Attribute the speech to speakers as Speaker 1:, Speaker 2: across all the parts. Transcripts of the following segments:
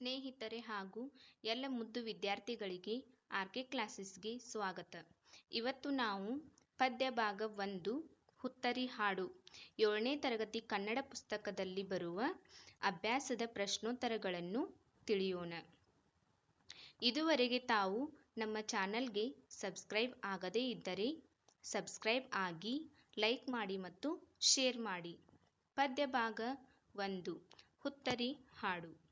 Speaker 1: ಸ್ನೇಹಿತರೆ ಹಾಗೂ ಎಲ್ಲ ಮುದ್ದು ವಿದ್ಯಾರ್ಥಿಗಳಿಗೆ ಆರ್ಕೆ ಕ್ಲಾಸಸ್ಗೆ ಸ್ವಾಗತ. ಇವತ್ತು ನಾವು ಪದ್ಯ ಭಾಗ ಒಂದು, ಹುತ್ತರಿ ಹಾಡು. ಏಳನೇ ತರಗತಿ ಕನ್ನಡ ಪುಸ್ತಕದಲ್ಲಿ ಬರುವ ಅಭ್ಯಾಸದ ಪ್ರಶ್ನೋತ್ತರಗಳನ್ನು ತಿಳಿಯೋಣ. ಇದುವರೆಗೆ ತಾವು ನಮ್ಮ ಚಾನಲ್ಗೆ ಸಬ್ಸ್ಕ್ರೈಬ್ ಆಗದೇ ಇದ್ದರೆ ಸಬ್ಸ್ಕ್ರೈಬ್ ಆಗಿ, ಲೈಕ್ ಮಾಡಿ ಮತ್ತು ಶೇರ್ ಮಾಡಿ. ಪದ್ಯ ಭಾಗ ಒಂದು, ಹುತ್ತರಿ ಹಾಡು.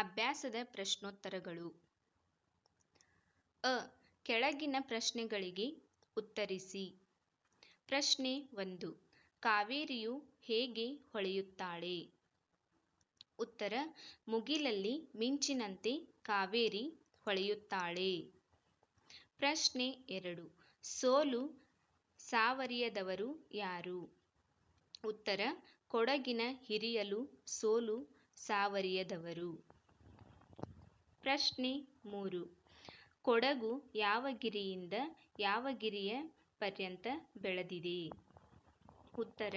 Speaker 1: ಅಭ್ಯಾಸದ ಪ್ರಶ್ನೋತ್ತರಗಳು. ಅ. ಕೆಳಗಿನ ಪ್ರಶ್ನೆಗಳಿಗೆ ಉತ್ತರಿಸಿ. ಪ್ರಶ್ನೆ ಒಂದು. ಕಾವೇರಿಯು ಹೇಗೆ ಹೊಳೆಯುತ್ತಾಳೆ? ಉತ್ತರ. ಮುಗಿಲಲ್ಲಿ ಮಿಂಚಿನಂತೆ ಕಾವೇರಿ ಹೊಳೆಯುತ್ತಾಳೆ. ಪ್ರಶ್ನೆ ಎರಡು. ಸೋಲು ಸಾವರಿಯದವರು ಯಾರು? ಉತ್ತರ. ಕೊಡಗಿನ ಹಿರಿಯಲು ಸೋಲು ಸಾವರಿಯದವರು. ಪ್ರಶ್ನೆ ಮೂರು. ಕೊಡಗು ಯಾವ ಗಿರಿಯಿಂದ ಯಾವ ಗಿರಿಯ ಪರ್ಯಂತ ಬೆಳೆದಿದೆ? ಉತ್ತರ,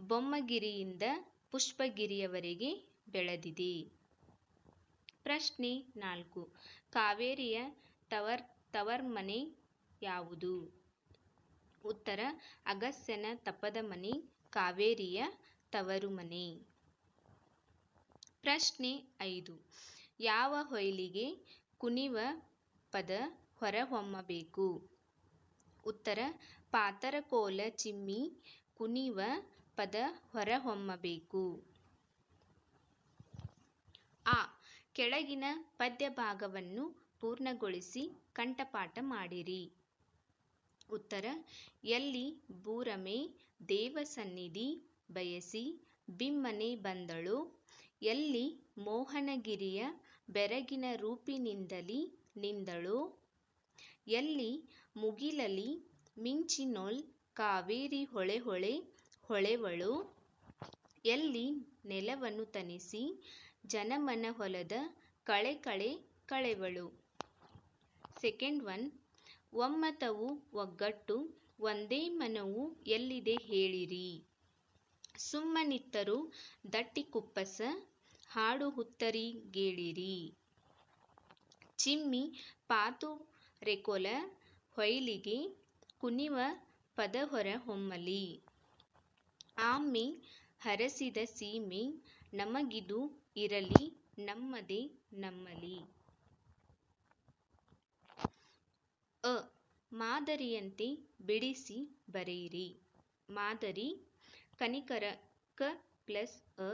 Speaker 1: ಬೊಮ್ಮಗಿರಿಯಿಂದ ಪುಷ್ಪಗಿರಿಯವರೆಗೆ ಬೆಳೆದಿದೆ. ಪ್ರಶ್ನೆ ನಾಲ್ಕು. ಕಾವೇರಿಯ ತವರ್, ತವರ್ಮನೆ ಯಾವುದು? ಉತ್ತರ ಅಗಸ್ಯನ ತಪದ ಮನೆ, ಕಾವೇರಿಯ ತವರು ಮನೆ ಪ್ರಶ್ನೆ ಐದು. ಯಾವ ಹೊಯ್ಲಿಗೆ ಕುಣಿವ ಪದ ಹೊರಹೊಮ್ಮಬೇಕು? ಉತ್ತರ, ಪಾತರಕೋಲ ಚಿಮ್ಮಿ ಕುಣಿವ ಪದ ಹೊರಹೊಮ್ಮಬೇಕು. ಆ, ಕೆಳಗಿನ ಪದ್ಯ ಭಾಗವನ್ನು ಪೂರ್ಣಗೊಳಿಸಿ ಕಂಠಪಾಠ ಮಾಡಿರಿ. ಉತ್ತರ, ಎಲ್ಲಿ ಬೂರಮೆ ದೇವಸನ್ನಿಧಿ ಬಯಸಿ ಬಿಮ್ಮನೆ ಬಂದಳು, ಎಲ್ಲಿ ಮೋಹನಗಿರಿಯ ಬೆರಗಿನ ರೂಪಿನಿಂದಲಿ ನಿಂದಳು. ಎಲ್ಲಿ ಮುಗಿಲಲಿ ಮಿಂಚಿನೊಳ್ ಕಾವೇರಿ ಹೊಳೆ ಹೊಳೆ ಹೊಳೆವಳು. ಎಲ್ಲಿ ನೆಲವನ್ನು ತನಿಸಿ ಜನಮನ ಹೊಲದ ಕಳೆ ಕಳೆ ಕಳೆವಳು. ಸೆಕೆಂಡ್ ಒನ್, ಒಮ್ಮತವು ಒಗ್ಗಟ್ಟು, ಒಂದೇ ಮನವು ಎಲ್ಲಿದೆ ಹೇಳಿರಿ. ಸುಮ್ಮನಿತ್ತರು ದಟ್ಟಿ ಕುಪ್ಪಸ ಹಾಡು ಹುತ್ತರಿಗೇಳಿರಿ. ಚಿಮ್ಮಿ ಪಾತು ರೆಕೊಲ ಹೊಯ್ಲಿಗೆ ಕುಣಿವ ಪದ ಹೊರ ಹೊಮ್ಮಲಿ. ಆಮ್ಮೆ ಹರಸಿದ ಸೀಮೆ ನಮಗಿದು ಇರಲಿ, ನಮ್ಮದೇ ನಮ್ಮಲಿ. ಅ, ಮಾದರಿಯಂತೆ ಬಿಡಿಸಿ ಬರೆಯಿರಿ. ಮಾದರಿ ಕನಿಕರ ಕ ಪ್ಲಸ್ ಅ,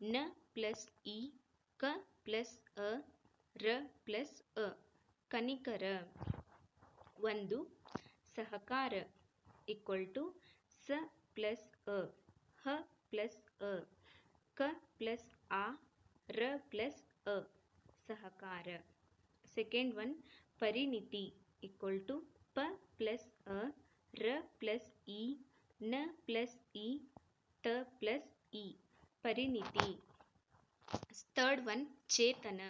Speaker 1: ನ ಪ್ಲಸ್ ಇ, ಕ ಪ್ಲಸ್ ಅ, ರ ಪ್ಲಸ್ ಅ, ಕನಿಕರ. ಒಂದು, ಸಹಕಾರ ಈಕ್ವಲ್ ಟು ಸ ಪ್ಲಸ್ ಅ, ಹ ಪ್ಲಸ್ ಅ, ಕ ಪ್ಲಸ್ ಆ, ರ ಪ್ಲಸ್ ಅ, ಸಹಕಾರ. ಸೆಕೆಂಡ್ ಒನ್ ಪರಿಣಿತಿ ಈಕ್ವಲ್ ಟು ಪ ಪ್ಲಸ್ ಅ, ರ ಪ್ಲಸ್ ಇ, ನ ಪ್ಲಸ್ ಇ, ಟ ಪ್ಲಸ್ ಇ, ಪರಿಣಿತಿ. ಥರ್ಡ್ ಒನ್ ಚೇತನ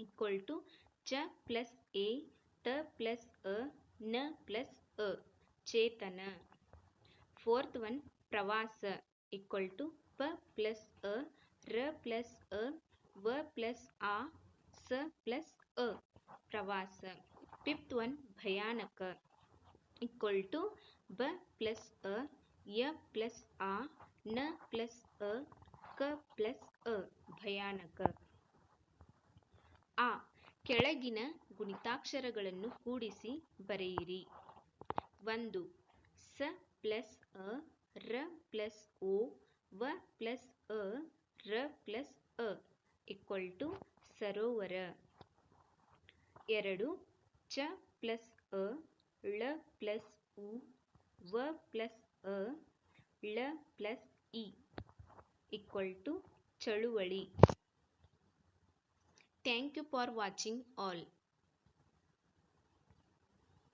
Speaker 1: ಈಕ್ವಲ್ ಟು ಚ ಪ್ಲಸ್ ಎ ತ ಪ್ಲಸ್ ಅ ನ ಪ್ಲಸ್ ಅ ಚೇತನ ಫೋರ್ತ್ ಒನ್ ಪ್ರವಾಸ ಈಕ್ವಲ್ ಟು ಪ ಪ್ಲಸ್ ಅ ರ ಪ್ಲಸ್ ಅ ವ ಪ್ಲಸ್ ಆ ಸ ಪ್ಲಸ್ ಅ ಪ್ರವಾಸ ಫಿಫ್ತ್ ಒನ್ ಭಯಾನಕ ಈಕ್ವಲ್ ಟು ಬ ಪ್ಲಸ್ ಅ ಯ ಪ್ಲಸ್ ಆ ನ ಪ್ಲಸ್ ಅ ಕ ಪ್ಲಸ್ ಅ ಭಯಾನಕ. ಆ ಕೆಳಗಿನ ಗುಣಿತಾಕ್ಷರಗಳನ್ನು ಕೂಡಿಸಿ ಬರೆಯಿರಿ. ಒಂದು, ಸ ಪ್ಲಸ್ ಅ, ರ ಪ್ಲಸ್ ಓ, ವ ಪ್ಲಸ್ ಅ, ರ ಪ್ಲಸ್ ಅ ಈಕ್ವಲ್ ಟು ಸರೋವರ. ಎರಡು, ಚ ಪ್ಲಸ್ ಅ, ಳ ಪ್ಲಸ್ ಉ, ವ ಪ್ಲಸ್ ಅ, ಳ ಪ್ಲಸ್ ಇ. ಈಕ್ವಲ್ ಟು ಚಳುವಳಿ. Thank you for watching all